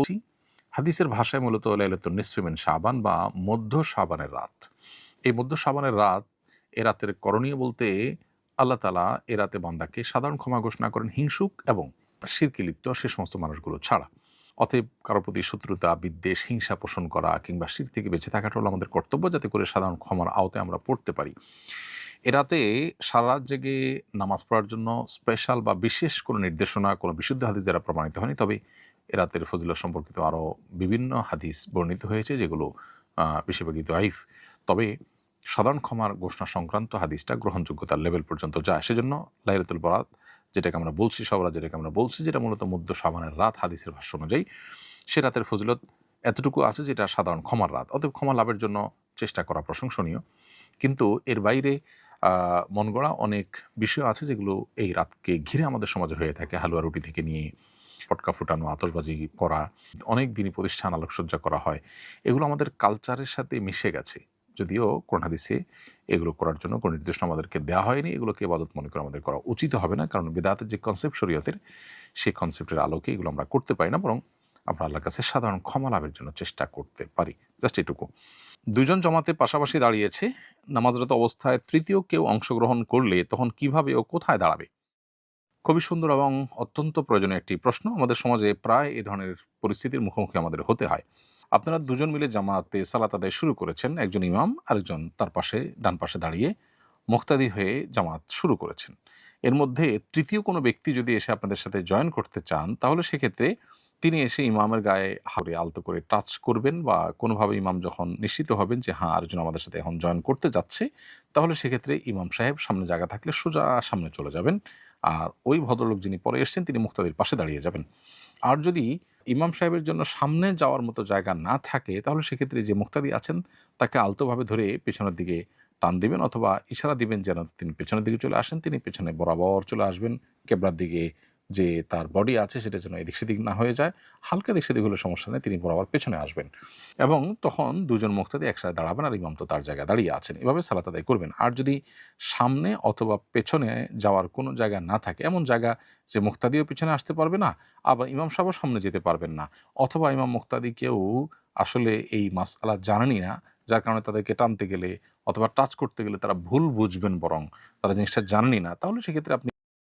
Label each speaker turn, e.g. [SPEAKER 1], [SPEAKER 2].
[SPEAKER 1] বলছি, হাদিসের ভাষায় মূলত লাইলাতুন নিসফিমেন শাবান বা মধ্য শাবানের রাত। এই মধ্য শাবানের রাত, এ রাতের করণীয় বলতে আল্লাহ তালা এ রাতে বান্দাকে সাধারণ ক্ষমা ঘোষণা করেন হিংসুক এবং শিরকি লিপ্ত সে সমস্ত মানুষগুলো ছাড়া। অতএব কারও প্রতি শত্রুতা, বিদ্বেষ, হিংসা পোষণ করা কিংবা শির থেকে বেঁচে থাকাটা হলো আমাদের কর্তব্য যাতে করে সাধারণ ক্ষমার আওতায় আমরা পড়তে পারি। এ রাতে সারা রাত জেগে নামাজ পড়ার জন্য স্পেশাল বা বিশেষ কোনো নির্দেশনা, কোনো বিশুদ্ধ হাদিস দ্বারা প্রমাণিত হয়নি। তবে এ রাতের ফজিলত সম্পর্কিত আরও বিভিন্ন হাদিস বর্ণিত হয়েছে যেগুলো বেশিরভাগই আইফ তবে সাধারণ ক্ষমার ঘোষণা সংক্রান্ত হাদিসটা গ্রহণযোগ্যতার লেভেল পর্যন্ত যায়। সেজন্য লাইলাতুল বরাত যেটাকে আমরা বলছি সবরা যেটাকে আমরা বলছি যেটা মূলত মধ্য সাবানের রাত হাদিসের ভাষ্য অনুযায়ী সে রাতের ফজিলত এতটুকু আছে যেটা সাধারণ ক্ষমার রাত। অতএব ক্ষমা লাভের জন্য চেষ্টা করা প্রশংসনীয়। কিন্তু এর বাইরে আহ, মন গড়া অনেক বিষয় আছে যেগুলো এই রাতকে ঘিরে আমাদের সমাজে হয়ে থাকে হালুয়া রুটি থেকে নিয়ে পটকা ফুটানো, আতশবাজি করা, অনেক দিনই প্রতিষ্ঠান আলোকসজ্জা করা হয়, এগুলো আমাদের কালচারের সাথে মিশে গেছে। যদিও কোন হাদিসে এগুলো করার জন্য কোনো নির্দেশনা আমাদেরকে দেওয়া হয়নি, এগুলোকে ইবাদত মনে করে আমাদের করা উচিত হবে না, কারণ বেদাতের যে কনসেপ্ট শরীয়তের, সেই কনসেপ্টের আলোকে এগুলো আমরা করতে পারি না, বরং আমরা আল্লাহর কাছে সাধারণ ক্ষমা লাভের জন্য চেষ্টা করতে পারি। জাস্ট এটুকু। দুজন জমাতে পাশাপাশি দাঁড়িয়েছে, নামাজরত অবস্থায় তৃতীয় কেউ অংশগ্রহণ করলে তখন কীভাবে ও কোথায় দাঁড়াবে? খুবই সুন্দর এবং অত্যন্ত প্রয়োজনীয় একটি প্রশ্ন। আমাদের সমাজে প্রায় এই ধরনের পরিস্থিতির মুখোমুখি আমাদের হতে হয়। আপনারা দুজন মিলে জামাতে সালাত আদায় শুরু করেছেন। একজন ইমাম, আরেকজন তার পাশে, ডান পাশে দাঁড়িয়ে মুক্তাদি হয়ে জামাত শুরু করেছেন। এর মধ্যে তৃতীয় কোনো ব্যক্তি যদি এসে আপনাদের সাথে জয়েন করতে চান, তাহলে সেক্ষেত্রে তিনি এসে ইমামের গায়ে হাওড়ে আলতো করে টাচ করবেন বা কোনোভাবে ইমাম যখন নিশ্চিত হবেন যে হ্যাঁ আরেকজন আমাদের সাথে এখন জয়েন করতে যাচ্ছে, তাহলে সেক্ষেত্রে ইমাম সাহেব সামনে জায়গা থাকলে সোজা সামনে চলে যাবেন। আর ওই ভদ্রলোক যিনি পরে এসছেন, তিনি মুক্তাদির পাশে দাঁড়িয়ে যাবেন। আর যদি ইমাম সাহেবের জন্য সামনে যাওয়ার মতো জায়গা না থাকে, তাহলে সেক্ষেত্রে যে মুক্তাদি আছেন, তাকে আলতোভাবে ধরে পেছনের দিকে টান দিবেন অথবা ইশারা দিবেন যেন তিনি পেছনের দিকে চলে আসেন, তিনি পেছনে বরাবর চলে আসবেন, কেবলার দিকে যে তার বডি আছে সেটা যেন এদিক সেদিক না হয়ে যায়, হালকা দিক সেদিক হলে সমস্যা নেই, তিনি বরাবর পেছনে আসবেন। এবং তখন দুজন মুক্তাদি একসাথে দাঁড়াবেন আর ইমাম তো তার জায়গায় দাঁড়িয়ে আছেন। এভাবে সালাত আদায় করবেন। আর যদি সামনে অথবা পেছনে যাওয়ার কোনো জায়গা না থাকে, এমন জায়গা যে মুক্তাদিও পিছনে আসতে পারবে না, আবার ইমাম সাহেবও সামনে যেতে পারবেন না, অথবা ইমাম মুক্তাদি কেউ আসলে এই মাসআলা জানেনই না, যার কারণে তাদেরকে টানতে গেলে অথবা টাচ করতে গেলে তারা ভুল বুঝবেন বরং, তারা জিনিসটা জানেনই না, তাহলে সেক্ষেত্রে আপনি